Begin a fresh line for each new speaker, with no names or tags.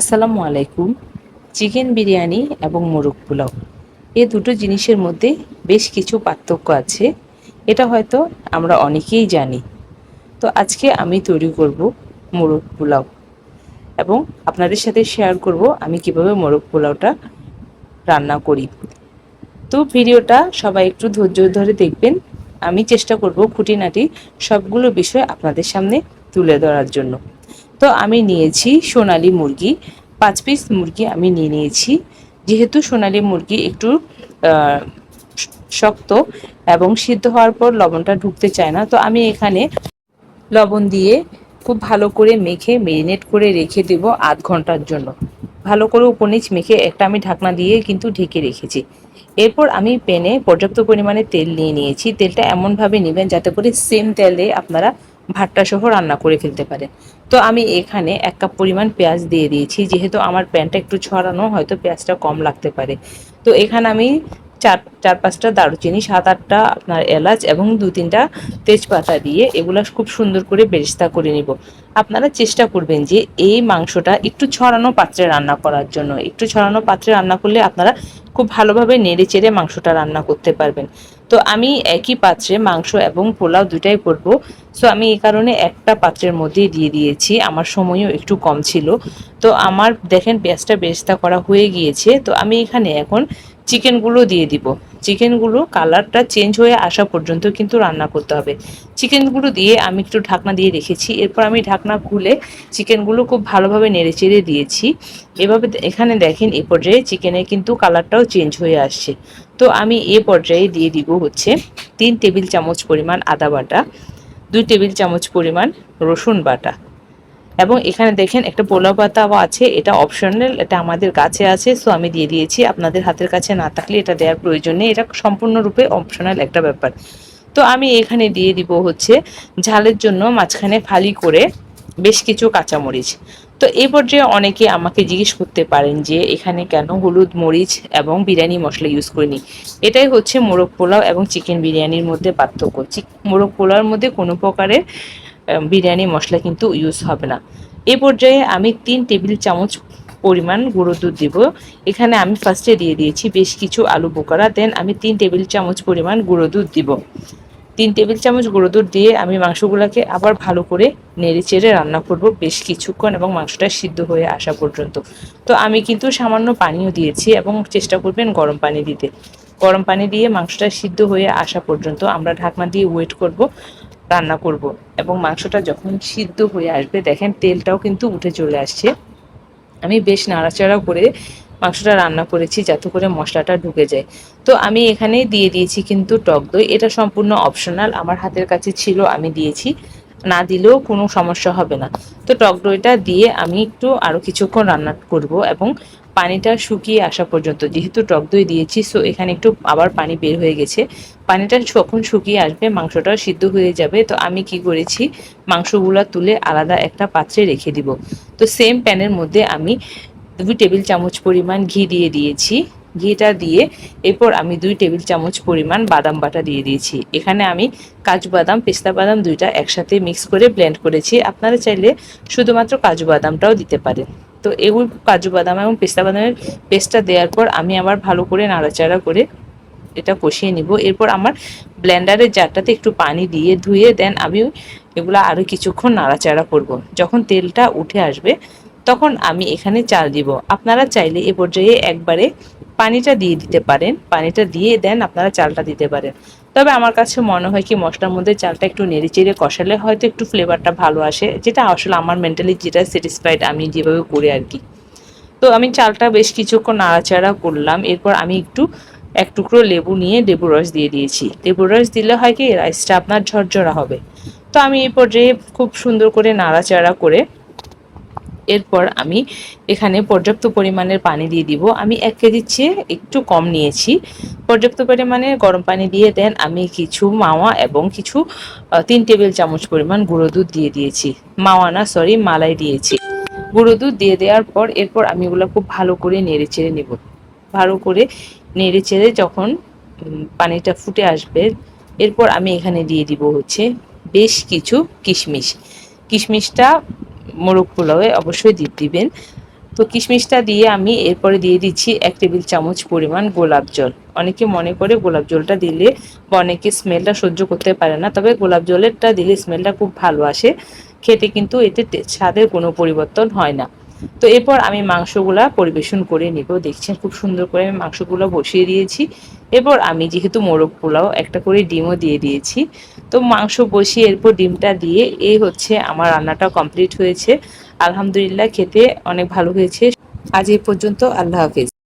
আসসালামু আলাইকুম। চিকেন বিরিয়ানি এবং মোরগ পোলাও। এ দুটো জিনিসের মধ্যে বেশ কিছু পার্থক্য আছে। এটা হয়তো আমরা অনেকেই জানি। তো আজকে আমি তৈরি করব মোরগ পোলাও এবং আপনাদের সাথে শেয়ার করব আমি কীভাবে মোরগ পোলাওটা রান্না করি। তো ভিডিওটা সবাই একটু ধৈর্য ধরে দেখবেন। আমি চেষ্টা করব খুঁটিনাটি সবগুলো বিষয় আপনাদের সামনে তুলে ধরার জন্য। তো আমি নিয়েছি সোনালি মুরগি। পাঁচ পিস মুরগি আমি নিয়ে নিয়েছি। যেহেতু সোনালি মুরগি একটু শক্ত এবং সিদ্ধ হওয়ার পর লবণটা ঢুকতে চায় না, তো আমি এখানে লবণ দিয়ে খুব ভালো করে মেখে মেরিনেট করে রেখে দেব আধ ঘণ্টার জন্য। ভালো করে উপনিচ মেখে একটা আমি ঢাকনা দিয়ে কিন্তু ঢেকে রেখেছি। এরপর আমি প্যানে পর্যাপ্ত পরিমাণে তেল নিয়ে নিয়েছি। তেলটা এমনভাবে নেবেন যাতে করে সেম তেলে আপনারা ভাতটা সহ রান্না করে ফেলতে পারেন তো আমি এখানে এক কাপ পরিমাণ পেঁয়াজ দিয়ে দিয়েছি, যেহেতু আমার প্যানটা একটু ছড়ানো, হয়তো পেঁয়াজটা কম লাগতে পারে। তো এখানে আমি চার চার পাঁচটা দারুচিনি, সাত আটটা আপনার এলাচ এবং দু তিনটা তেজপাতা দিয়ে এগুলো খুব সুন্দর করে বেরিস্তা করে নিব। আপনারা চেষ্টা করবেন যে এই মাংসটা একটু ছড়ানো পাত্রে রান্না করার জন্য। একটু ছড়ানো পাত্রে রান্না করলে আপনারা খুব ভালোভাবে নেড়ে চেড়ে মাংসটা রান্না করতে পারবেন। তো আমি একই পাত্রে মাংস এবং পোলাও দুটাই করব। সো আমি এই কারণে একটা পাত্রের মধ্যেই দিয়ে দিয়েছি। আমার সময়ও একটু কম ছিল। তো আমার দেখেন পেঁয়াজটা বেরেস্তা করা হয়ে গিয়েছে। তো আমি এখানে এখন চিকেনগুলো দিয়ে দিব। চিকেনগুলো কালারটা চেঞ্জ হয়ে আসা পর্যন্ত কিন্তু রান্না করতে হবে। চিকেনগুলো দিয়ে আমি একটু ঢাকনা দিয়ে রেখেছি। এরপর আমি ঢাকনা খুলে চিকেনগুলো খুব ভালোভাবে নেড়ে চেড়ে দিয়েছি। এভাবে এখানে দেখেন এ পর্যায়ে চিকেনের কিন্তু কালারটাও চেঞ্জ হয়ে আসছে। তো আমি এ পর্যায়ে দিয়ে দিব হচ্ছে তিন টেবিল চামচ পরিমাণ আদা বাটা। দুই টেবিল চামচ পরিমাণ রসুন বাটা। এবং এখানে দেখেন একটা পোলাও পাতাও আছে, এটা অপশনাল এটা আমাদের কাছে আছে সো আমি দিয়ে দিয়েছি। আপনাদের হাতের কাছে না থাকলে এটা দেওয়ার প্রয়োজন নেই, এটা সম্পূর্ণরূপে অপশনাল একটা ব্যাপার। তো আমি এখানে দিয়ে দিব হচ্ছে ঝালের জন্য মাঝখানে ফালি করে বেশ কিছু কাঁচামরিচ। তো এই পর্যায়ে অনেকে আমাকে জিজ্ঞেস করতে পারেন যে, এখানে কেন হলুদ, মরিচ এবং বিরিয়ানি মশলা ইউজ করিনি? এটাই হচ্ছে মোরগ পোলাও এবং চিকেন বিরিয়ানির মধ্যে পার্থক্য। মোরগ পোলাওর মধ্যে কোনো প্রকারের বিরিয়ানি মশলা কিন্তু ইউজ হবে না। এ পর্যায়ে আমি তিন টেবিল চামচ পরিমাণ গুঁড়ো দুধ দিব। এখানে আমি ফার্স্টে দিয়ে দিয়েছি বেশ কিছু আলু বোকারা দেন আমি তিন টেবিল চামচ পরিমাণ গুঁড়ো দুধ দিব। তিন টেবিল চামচ গুঁড়ো দুধ দিয়ে আমি মাংসগুলোকে আবার ভালো করে নেড়ে চেড়ে রান্না করব বেশ কিছুক্ষণ এবং মাংসটা সিদ্ধ হয়ে আসা পর্যন্ত। তো আমি কিন্তু সামান্য পানিও দিয়েছি এবং চেষ্টা করবেন গরম পানি দিতে। গরম পানি দিয়ে মাংসটা সিদ্ধ হয়ে আসা পর্যন্ত আমরা ঢাকনা দিয়ে ওয়েট করব, রান্না করব এবং মাংসটা যখন সিদ্ধ হয়ে আসবে, দেখেন তেলটাও কিন্তু উঠে চলে আসছে। আমি বেশ নাড়াচাড়া করে মাংসটা রান্না করেছি যাতে করে মশলাটা ঢুকে যায়। তো আমি এখানে দিয়ে দিয়েছি কিন্তু টক দই। এটা সম্পূর্ণ অপশনাল আমার হাতের কাছে ছিল, আমি দিয়েছি। না দিলেও কোনো সমস্যা হবে না। তো টক দইটা দিয়ে আমি একটু আরও কিছুক্ষণ রান্না করব এবং পানিটা শুকিয়ে আসা পর্যন্ত, যেহেতু টক দই দিয়েছি সো এখানে একটু আবার পানি বের হয়ে গেছে। পানিটা যখন শুকিয়ে আসবে মাংসটাও সিদ্ধ হয়ে যাবে। তো আমি কি করেছি, মাংসগুলো তুলে আলাদা একটা পাত্রে রেখে দিব। তো সেম প্যানের মধ্যে আমি দুই টেবিল চামচ পরিমাণ ঘি দিয়ে দিয়েছি। ঘিটা দিয়ে এরপর আমি দুই টেবিল চামচ পরিমাণ বাদাম বাটা দিয়ে দিয়েছি। এখানে আমি কাজু বাদাম, পেস্তা বাদাম দুইটা একসাথে মিক্স করে ব্লেন্ড করেছি। আপনারা চাইলে শুধুমাত্র কাজু বাদামটাও দিতে পারেন। তো এগুলো কাজু বাদাম এবং পেস্তা বাদামের পেস্টটা দেওয়ার পর আমি আবার ভালো করে নাড়াচাড়া করে এটা কষিয়ে নিব। এরপর আমার ব্লেন্ডারের জারটাতে একটু পানি দিয়ে ধুয়ে দেন। আমি এগুলো আরও কিছুক্ষণ নাড়াচাড়া করব। যখন তেলটা উঠে আসবে তখন আমি এখানে চাল দিব। আপনারা চাইলে এ পর্যায়ে একবারে পানিটা দিয়ে দিতে পারেন। পানিটা দিয়ে দেন, আপনারা চালটা দিতে পারেন। তবে আমার কাছে মনে হয় কি, মশলার মধ্যে চালটা একটু নেড়ে চেড়ে কষালে হয়তো একটু ফ্লেভারটা ভালো আসে। যেটা আসলে আমার মেন্টালি যেটা স্যাটিসফাইড আমি যেভাবে করি আর কি তো আমি চালটা বেশ কিছুক্ষণ নাড়াচাড়া করলাম। এরপর আমি একটু, এক টুকরো লেবু নিয়ে লেবু রস দিয়ে দিয়েছি। লেবু রস দিলে হয় কি রাইসটা আপনার ঝরঝরা হবে। তো আমি এই পর্যায়ে খুব সুন্দর করে নাড়াচাড়া করে এরপর আমি এখানে পর্যাপ্ত পরিমাণের পানি দিয়ে দিব। আমি এক কেজির চেয়ে একটু কম নিয়েছি। পর্যাপ্ত পরিমাণে গরম পানি দিয়ে দেন আমি কিছু মাওয়া এবং কিছু তিন টেবিল চামচ পরিমাণ গুঁড়ো দুধ দিয়ে দিয়েছি। মাওয়া না সরি মালাই দিয়েছি। গুঁড়ো দুধ দিয়ে দেওয়ার পর এরপর আমি এগুলো খুব ভালো করে নেড়ে চেড়ে নেব। ভালো করে নেড়ে চেড়ে যখন পানিটা ফুটে আসবে, এরপর আমি এখানে দিয়ে দিব হচ্ছে বেশ কিছু কিশমিশ। কিশমিশটা মোরগ পোলাওয়ে অবশ্যই দিয়ে দিবেন। তো কিশমিশটা দিয়ে আমি এরপরে দিয়ে দিচ্ছি এক টেবিল চামচ পরিমাণ গোলাপ জল। অনেকে মনে করে গোলাপ জলটা দিলে বা অনেকে স্মেলটা সহ্য করতে পারে না, তবে গোলাপ জলেরটা দিলে স্মেলটা খুব ভালো আসে। খেতে কিন্তু এতে স্বাদের কোনো পরিবর্তন হয় না। তো এরপর আমি মাংসগুলা পরিবেশন করে নিব। দেখছেন খুব সুন্দর করে আমি মাংসগুলো বসিয়ে দিয়েছি। এরপর আমি যেহেতু মোরগ পোলাও একটা করে ডিমও দিয়ে দিয়েছি। তো মাংস বসিয়ে এরপর ডিমটা দিয়ে এই হচ্ছে আমার রান্নাটা কমপ্লিট হয়েছে। আলহামদুলিল্লাহ খেতে অনেক ভালো হয়েছে। আজ এই পর্যন্ত আল্লাহ হাফিজ।